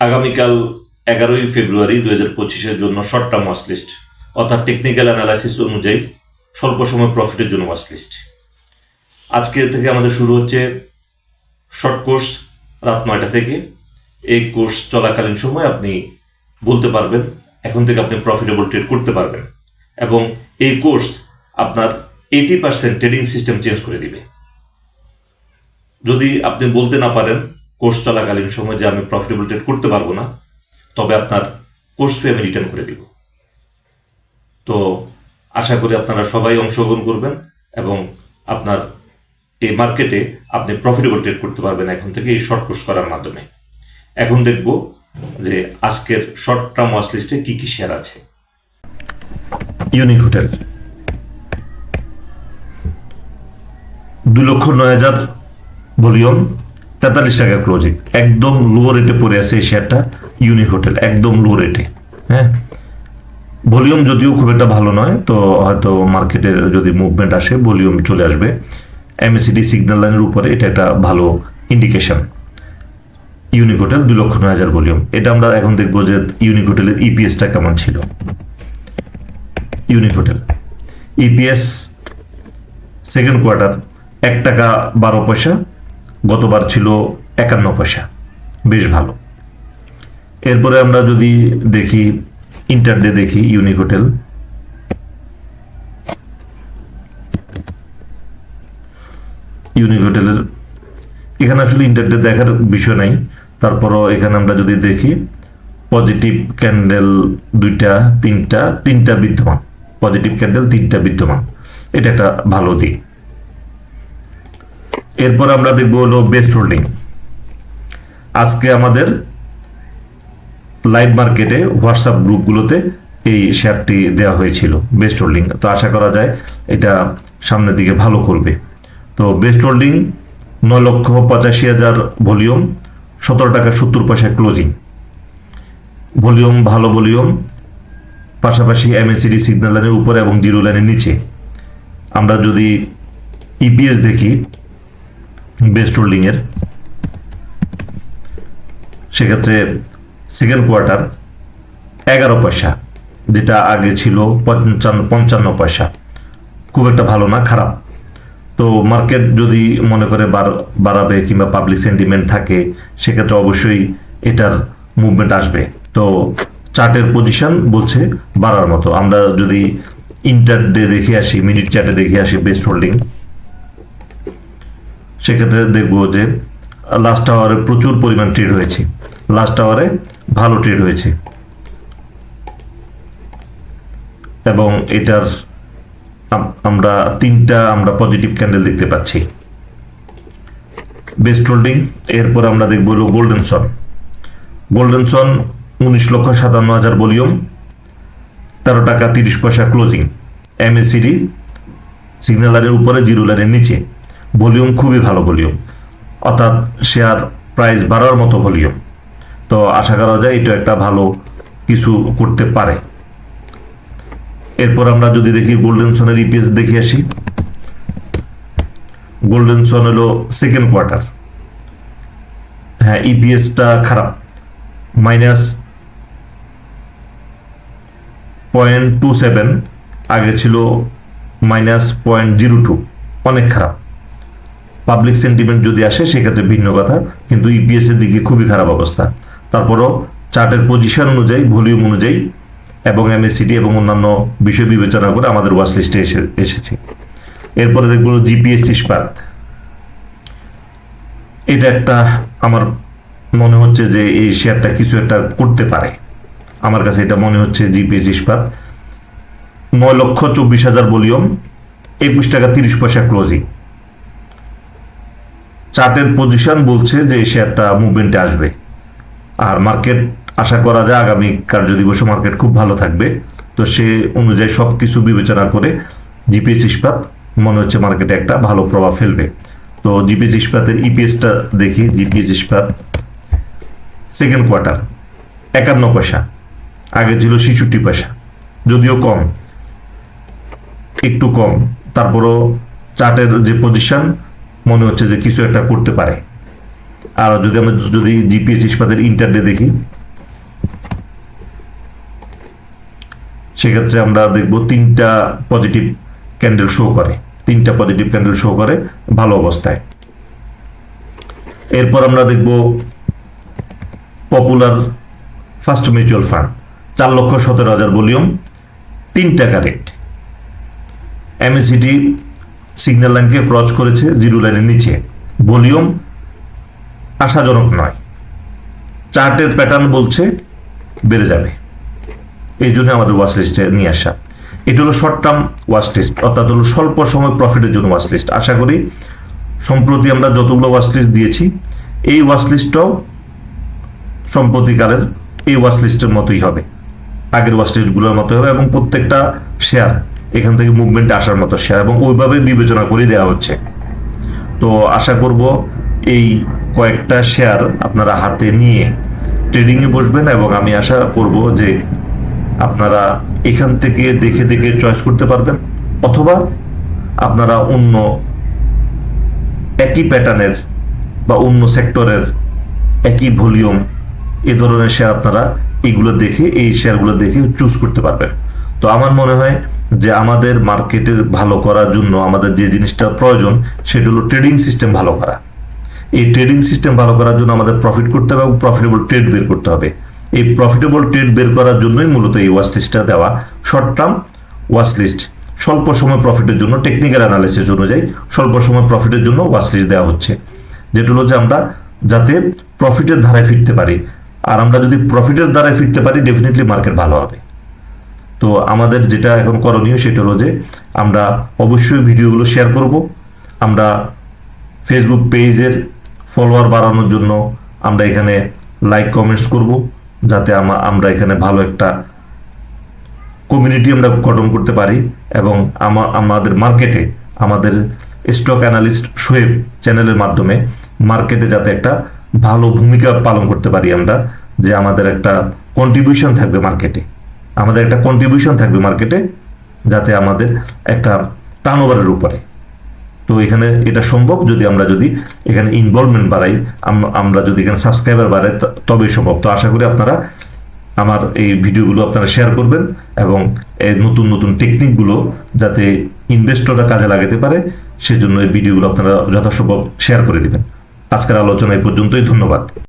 আগামীকাল এগারোই ফেব্রুয়ারি দু হাজার পঁচিশের জন্য শর্ট টার্ম ওয়াচ লিস্ট অর্থাৎ টেকনিক্যাল অ্যানালাইসিস অনুযায়ী স্বল্প সময় প্রফিটের জন্য ওয়াচ লিস্ট থেকে আমাদের শুরু হচ্ছে শর্ট কোর্স রাত নয়টা থেকে। এই কোর্স চলাকালীন সময় আপনি বলতে পারবেন, এখন থেকে আপনি প্রফিটেবল ট্রেড করতে পারবেন এবং এই কোর্স আপনার eighty percent trading system change করে দিবে। যদি আপনি বলতে না পারেন কোর্স চলাকালীন সময় যে আমি প্রফিটেবল ট্রেড করতে পারব না, তবে আপনার কোর্স ফি আমি রিটার্ন করে দিব। তো আশা করি আপনারা সবাই অংশগ্রহণ করবেন এবং আপনার এই মার্কেটে আপনি প্রফিটেবল ট্রেড করতে পারবেন এখন থেকে এই শর্ট কোর্স করার মাধ্যমে। এখন দেখব যে আজকের শর্ট টার্ম ওয়াচ লিস্টে কি কি শেয়ার আছে। ইউনিক হোটেল দু লক্ষ নয় হাজার ভলিউম তেতাল্লিশ টাকা ক্লোজিং একদম লো রেটে পড়ে আছে এই শেয়ারটা ইউনিক হোটেল একদম লো রেটে হ্যাঁ? ভলিউম যদিও খুব একটা ভালো নয়, তো হয়তো মার্কেটে যদি মুভমেন্ট আসে ভলিউম চলে আসবে। এমএসিডি সিগন্যাল লাইনের উপরে এটা একটা ভালো ইন্ডিকেশন ইউনিক হোটেল দুই লক্ষ নয় হাজার ভলিউম এটা আমরা এখন দেখব যে ইউনিক হোটেলের ইপিএসটা কেমন ছিল। Unique hotel EPS second quarter এক টাকা বারো পয়সা গতবার ছিল একান্ন পয়সা। বেশ ভালো। এরপরে আমরা যদি দেখি ইন্টার ডে দেখি ইউনিক হোটেল ইউনিক হোটেলের এখানে আসলে ইন্টার ডে দেখার বিষয় নাই। তারপরও এখানে আমরা যদি দেখি পজিটিভ ক্যান্ডেল দুইটা, তিনটা তিনটা বিদ্যমান। পজিটিভ ক্যান্ডেল তিনটা বিদ্যমান। এটা একটা ভালো দিক। এরপর আমরা দেখব হলো বেস্ট হোল্ডিং আজকে আমাদের লাইভ মার্কেটে হোয়াটসঅ্যাপ গ্রুপগুলোতে এই শেয়ারটি দেওয়া হয়েছিল বেস্ট হোল্ডিং তো আশা করা যায় এটা সামনের দিকে ভালো করবে। তো বেস্ট হোল্ডিং নয় লক্ষ পঁচাশি হাজার ভলিউম সতেরো টাকা সত্তর পয়সা ক্লোজিং ভলিউম ভালো ভলিউম পাশাপাশি এমএসিডি সিগন্যাল লাইনের উপরে এবং জিরো লাইনের নিচে। আমরা যদি ইপিএস দেখি বেস্ট হোল্ডিংয়ের। সেক্ষেত্রে সেকেন্ড কোয়ার্টার এগারো পয়সা, যেটা আগে ছিল পঞ্চান্ন পঞ্চান্ন পয়সা। খুব একটা ভালো না, খারাপ। তো মার্কেট যদি মনে করে বাড়াবে কিংবা পাবলিক সেন্টিমেন্ট থাকে, সেক্ষেত্রে অবশ্যই এটার মুভমেন্ট আসবে। তো চার্টের পজিশন বলছে বাড়ার মতো। আমরা যদি ইন্টার ডে দেখে আসি মিনিট চার্টে দেখে আসি বেস্ট হোল্ডিং সেক্ষেত্রে দেখব যে লাস্ট আওয়ারে প্রচুর পরিমাণ ট্রেড হয়েছে। লাস্ট আওয়ারে ভালো ট্রেড হয়েছে। এবং এটার আমরা তিনটা আমরা পজিটিভ ক্যান্ডেল দেখতে পাচ্ছি। বেস্ট হোল্ডিং এরপর আমরা দেখব হলো গোল্ডেন সন গোল্ডেন সন উনিশ লক্ষ সাতান্ন হাজার ভলিউম, তেরো টাকা তিরিশ পয়সা ক্লোজিং এমএসিডি সিগন্যালারের উপরে জিরো লাইনের নিচে। ভলিউম খুবই ভালো ভলিউম। অর্থাৎ শেয়ার প্রাইস বাড়ার মতো ভলিউম। তো আশা করা যায় এটা একটা ভালো কিছু করতে পারে। এরপর আমরা যদি দেখি গোল্ডেন সনের ইপিএস দেখে আসি। গোল্ডেন সন হলো সেকেন্ড কোয়ার্টার হ্যাঁ ইপিএসটা খারাপ। মাইনাস পয়েন্ট টু সেভেন আগে ছিল মাইনাস পয়েন্ট জিরো টু অনেক খারাপ। পাবলিক সেন্টিমেন্ট যদি আসে, সেক্ষেত্রে ভিন্ন কথা। কিন্তু ইপিএস এর দিকে খুবই খারাপ অবস্থা। তারপরও চার্টের পজিশন অনুযায়ী ভলিউম অনুযায়ী এবং এমএসিডি এবং অন্যান্য বিষয় বিবেচনা করে আমাদের ওয়াচ লিস্টে এসে এসেছে। এরপরে দেখব জিপিএস ইস্পাত। এটা একটা আমার মনে হচ্ছে যে এই শেয়ারটা কিছু একটা করতে পারে। আমার কাছে এটা মনে হচ্ছে জিপিএস ইস্পাত। নয় লক্ষ চব্বিশ হাজার ভলিউম, একুশ টাকা তিরিশ পয়সা ক্লোজিং চার্টের পজিশন বলছে যে শেয়ারটা মুভমেন্টে আসবে। আর মার্কেট আশা করা যায় আগামী কার্য দিবসে মার্কেট খুব ভালো থাকবে। তো সে অনুযায়ী সব কিছু বিবেচনা করে জিপিএস ইস্পাত, মনে হচ্ছে মার্কেটে একটা ভালো প্রভাব ফেলবে। তো জিপিএস ইস্পাতের ইপিএসটা দেখি জিপিএস ইস্পাত সেকেন্ড কোয়ার্টার একান্ন পয়সা। আগে ছিল ছেষট্টি পয়সা, যদিও কম, একটু কম। তারপরও চার্টের যে পজিশন মনে হচ্ছে যে কিছু একটা করতে পারে। আর যদি আমরা যদি জিপিএস ইস্পাতের ইন্টারডে দেখি, সেক্ষেত্রে আমরা দেখব তিনটা পজিটিভ ক্যান্ডেল শো করে। তিনটা পজিটিভ ক্যান্ডেল শো করে ভালো অবস্থায়। এরপর আমরা দেখব পপুলার ফার্স্ট মিউচুয়াল ফান্ড চার লক্ষ সতেরো হাজার ভলিউম তিনটা কারেক্ট এমএসিটি সিগন্যাল লাইনকে ক্রস করেছে জিরো লাইনের নিচে। ভলিউম আশাজনক নয়। চার্টের প্যাটার্ন বলছে বেড়ে যাবে। এই জন্য আমাদের ওয়াচ লিস্টে নিয়ে আসা। এটা হলো শর্ট টার্ম ওয়াচ লিস্ট অর্থাৎ হলো স্বল্প সময় প্রফিটের জন্য ওয়াচ লিস্ট আশা করি সম্প্রতি আমরা যতগুলো ওয়াচ লিস্ট দিয়েছি, এই ওয়াচ লিস্টটাও সম্প্রতিকালের এই ওয়াচ লিস্টের মতোই হবে। আগের ওয়াচ লিস্টগুলোর হবে এবং প্রত্যেকটা শেয়ার এখান থেকে মুভমেন্ট আসার মতো শেয়ার এবং ওইভাবে বিবেচনা করে দেওয়া হচ্ছে। তো আশা করব এই কয়েকটা শেয়ার আপনারা হাতে নিয়ে ট্রেডিংয়ে বসবেন এবং আমি আশা করব যে আপনারা এখান থেকে দেখে দেখে চয়েস করতে পারবেন অথবা আপনারা অন্য একই প্যাটার্নের বা অন্য সেক্টরের একই ভলিউম এ ধরনের শেয়ার আপনারা এগুলো দেখে, এই শেয়ারগুলো দেখে চুজ করতে পারবেন। তো আমার মনে হয় যে আমাদের মার্কেটের ভালো করার জন্য আমাদের যে জিনিসটা প্রয়োজন, সেটা হলো ট্রেডিং সিস্টেম ভালো করা। এই ট্রেডিং সিস্টেম ভালো করার জন্য আমাদের প্রফিট করতে হবে এবং প্রফিটেবল ট্রেড বের করতে হবে। এই প্রফিটেবল ট্রেড বের করার জন্যই মূলত এই ওয়াচ লিস্টটা দেওয়া। শর্ট টার্ম ওয়াচ লিস্ট স্বল্প সময় প্রফিটের জন্য টেকনিক্যাল অ্যানালিসিস অনুযায়ী স্বল্প সময় প্রফিটের জন্য ওয়াচ লিস্ট দেওয়া হচ্ছে। যেটা হলো যে আমরা যাতে প্রফিটের ধারায় ফিরতে পারি। আর আমরা যদি প্রফিটের দ্বারায় ফিরতে পারি ডেফিনেটলি মার্কেট ভালো হবে। তো আমাদের যেটা এখন করণীয় সেটা হলো যে আমরা অবশ্যই ভিডিওগুলো শেয়ার করব। আমরা ফেসবুক পেজের ফলোয়ার বাড়ানোর জন্য আমরা এখানে লাইক কমেন্টস করব যাতে আমা- আমরা এখানে ভালো একটা কমিউনিটি আমরা গঠন করতে পারি এবং আমা- আমাদের মার্কেটে আমাদের স্টক অ্যানালিস্ট শোয়েব চ্যানেলের মাধ্যমে মার্কেটে যাতে একটা ভালো ভূমিকা পালন করতে পারি আমরা, যে আমাদের একটা কন্ট্রিবিউশন থাকবে মার্কেটে আমাদের একটা কন্ট্রিবিউশন থাকবে মার্কেটে যাতে আমাদের একটা টার্নওভারের উপরে। তো এখানে এটা সম্ভব যদি আমরা যদি এখানে ইনভলভমেন্ট বাড়াই আমরা যদি এখানে সাবস্ক্রাইবার বাড়াই তবেই সম্ভব। তো আশা করি আপনারা আমার এই ভিডিওগুলো আপনারা শেয়ার করবেন এবং এই নতুন নতুন টেকনিকগুলো যাতে ইনভেস্টররা কাজে লাগাতে পারে, সেজন্য এই ভিডিওগুলো আপনারা যথাসম্ভব শেয়ার করে দিবেন। আজকের আলোচনা এই পর্যন্তই। ধন্যবাদ।